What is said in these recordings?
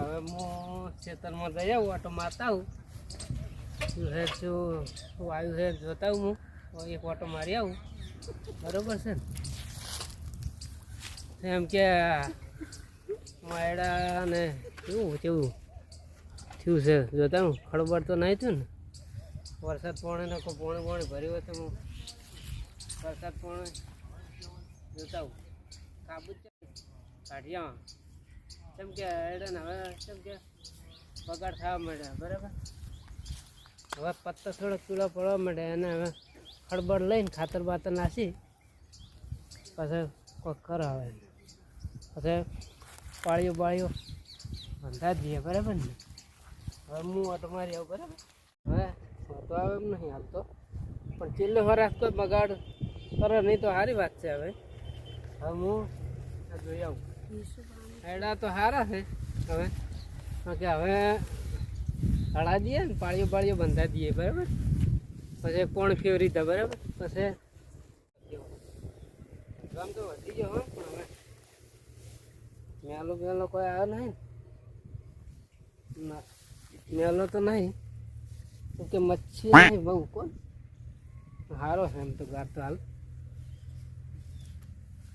હવે હું ખેતરમાં જઈ આવું ઓટો મારતા આવું શું હે શું શું આવ્યું જોતા આવું હું. એક ઓટો મારી આવું. બરોબર છે એમ કે માયડા ને કેવું કેવું થયું છે, જોતા હું. ખડબડ તો નહીં થયું ને? વરસાદ પોણે ને કોઈ પોણે, પાણી ભર્યું હોય તો હું વરસાદ પોણે જોતા આવું કાબુ કાઢ્યા. કેમ કે હેડન હવે કેમ કે બગાડ થવા માંડ્યા, બરાબર? હવે પત્તા થોડોક પીળો પડવા માંડે અને હવે ખડબડ લઈને ખાતર બાતર નાસી, પછી કોઈક કરો પછી પાળીઓ બાળીઓ બંધા દઈએ, બરાબર ને? હવે હું ઓટો મારી આવું, બરાબર? હવે તો આવે એમ નહીં હાલતો. પણ ચીલ્લો વરસ કોઈ બગાડ કરે નહીં તો સારી વાત છે હવે. હવે હું જોઈ આવું. એડા તો સારા છે. હવે કે હવે હળા દઈએ ને પાળીઓ પાળીઓ બંધા દઈએ બરાબર? પછી કોણ ફેવરી દે બરાબર? પછી ગામ તો વધી ગયો હા પણ હવે મેલો મેલો કોઈ આવ્યો નહીં ને? ના મેલો તો નહીં. કેમ કે મચ્છી નહીં બહુ કોણ? સારો છે એમ તો ગાર તો હાલ.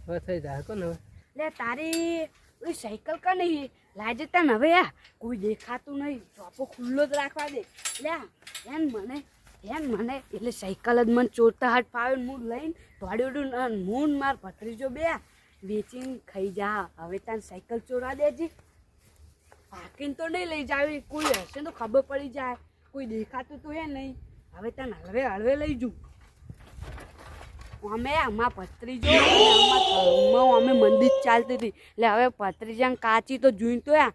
હવે થઈ જાય કોને હવે? લે તારી સાયકલ કા નહીં? લાજે તને હવે આ. કોઈ દેખાતું નહીં. ચોપો ખુલ્લો જ રાખવા દે. લ્યા એન મને. એન મને. એટલે સાયકલ જ મને ચોરતા હાથ ફાવે ને લઈને દોડ્યું હું મૂન માર ભત્રીજો બે. વેચીને ખાઈ જા. હવે તને સાયકલ ચોરા દેજી. હાકીને તો નહીં લઈ જાવી. કોઈ હશે તો ખબર પડી જાય. કોઈ દેખાતું તો હે નહીં. હવે તને હળવે હળવે લઈ જઉં. અમે આમાં ભત્રીજો અમે મંદિર ચાલતી હતી. એટલે હવે ભત્રીજાને કાચી તો જોઈને તો યા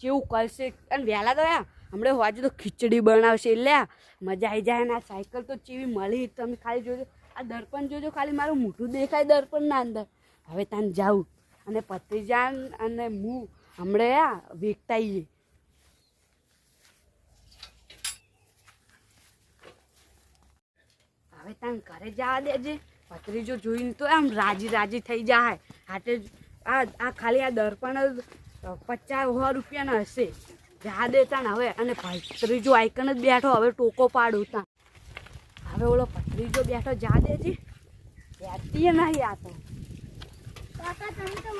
જેવું કરશે. અને વહેલા તો યા હમણાં હોજે તો ખીચડી બનાવશે. એટલે મજા આવી જાય અને આ સાયકલ તો ચેવી મળી તમે ખાલી જોજો. આ દર્પણ જોજો ખાલી મારું મોઢું દેખાય દર્પણના અંદર. હવે તાન જાઉં. અને ભત્રીજાન અને હું હમણાં આ વેચતા હવે તાન ઘરે જવા દેજે. ભત્રીજો જોઈને તો આમ રાજી રાજી થઈ જાય. હાટે આ આ ખાલી આ દર્પણ પચાસ સો રૂપિયાના હશે. જવા દે તાન હવે. અને ભત્રીજો આઈકન જ બેઠો. હવે ટોકો પાડું તાન. હવે ઓલો ભત્રીજો બેઠો. જા દેજે. બેઠતી નહીં આ તો. કાકા તમે તો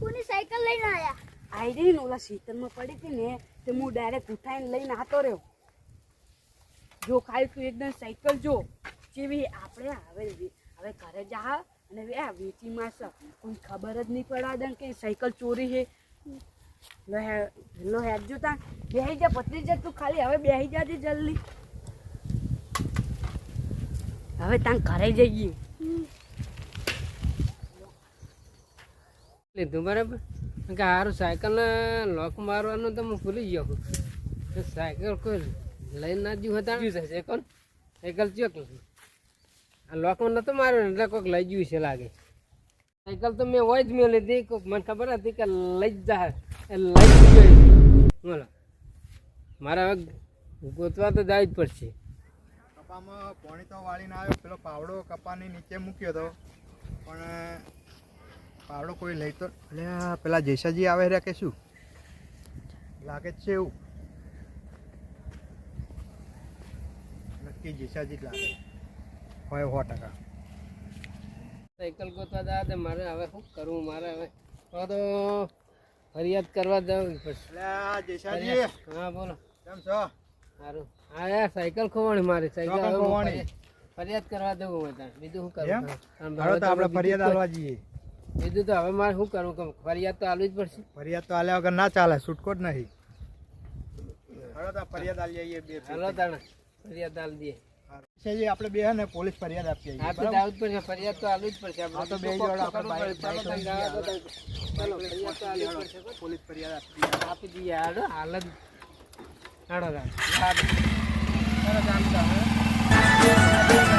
કોની સાયકલ લઈને આયા? આઈ રહી ને ઓલા સીતરમાં પડી હતી ને તે હું ડાયરેક્ટ ઉઠાઈને લઈને આતો રહ્યો. જો ખાલી તું એકદમ સાયકલ જો. જેવી આપણે હવે હવે ઘરે જા અને વે આ વેચી માસ કોઈ ખબર જ નહીં પડવા દે કે સાયકલ ચોરી છે. લો હેડ જો તા બેહી જા પતરી જા તું ખાલી. હવે બેહી જાજે જલ્દી. હવે તાન ઘરે જઈએ લીધું બરાબર? કે સારું સાયકલ લોક મારવાનું તો હું ભૂલી ગયો તો સાયકલ કોઈ લઈને ના જ્યું હતા સાયકલ? સાયકલ ચોક સાયકલ ચેક આ લોકમાં નતો માર્યો એટલે કોઈક લઈ ગયું છે લાગે. સાયકલ તો મેં હોય જ મેં લીધી, કોઈક મને ખબર હતી કે લઈ જ જાય એ લઈ જ ગઈ બોલો. મારે હવે ગોતવા તો જવું જ પડશે. કપામાં પોણી તો વાળીને આવ્યો, પેલો પાવડો કપાની નીચે મૂક્યો હતો પણ પાવડો કોઈ લઈ તો, એટલે પેલા જેસાજી આવે રહ્યા કે શું? લાગે જ છે એવું. નક્કી જેસાજી જ લાગે. હોય સો ટકા. સાયકલ ગોતવા જવા દે મારે હવે શું કરવું? મારે હવે હવે તો ફરિયાદ કરવા દઉં પડશે. હા બોલો. કેમ છો? સારું. હા યાર સાયકલ ખોવાણી મારી. સાયકલ હું ખોવાણી? ફરિયાદ- કરવા દેવું હોય તાર. બીજું શું કરું? હવે તો આપણે ફરિયાદ આલવા જઈએ. બીજું તો હવે મારે શું કરવું? કે ફરિયાદ તો આલવી જ પડશે. ફરિયાદ તો આલ્યા વગર ના ચાલે છૂટકો જ નહીં. હાલો તો ફરિયાદ આલી જઈએ બે હાલો તાણે ફરિયાદ આલી દઈએ. આપણે બે ને પોલીસ ફરિયાદ આપી હા આવીએ તો જ પડશે ફરિયાદ તો આલવી જ પડશે આપણે. તો બે જોડે આપણે બાઈક- ચાલો. ચાલો ફરિયાદ તો પડશે પોલીસ ફરિયાદ આપી આપી દઈએ હાલો હાલ જ. હાલો ચાલો ચાલો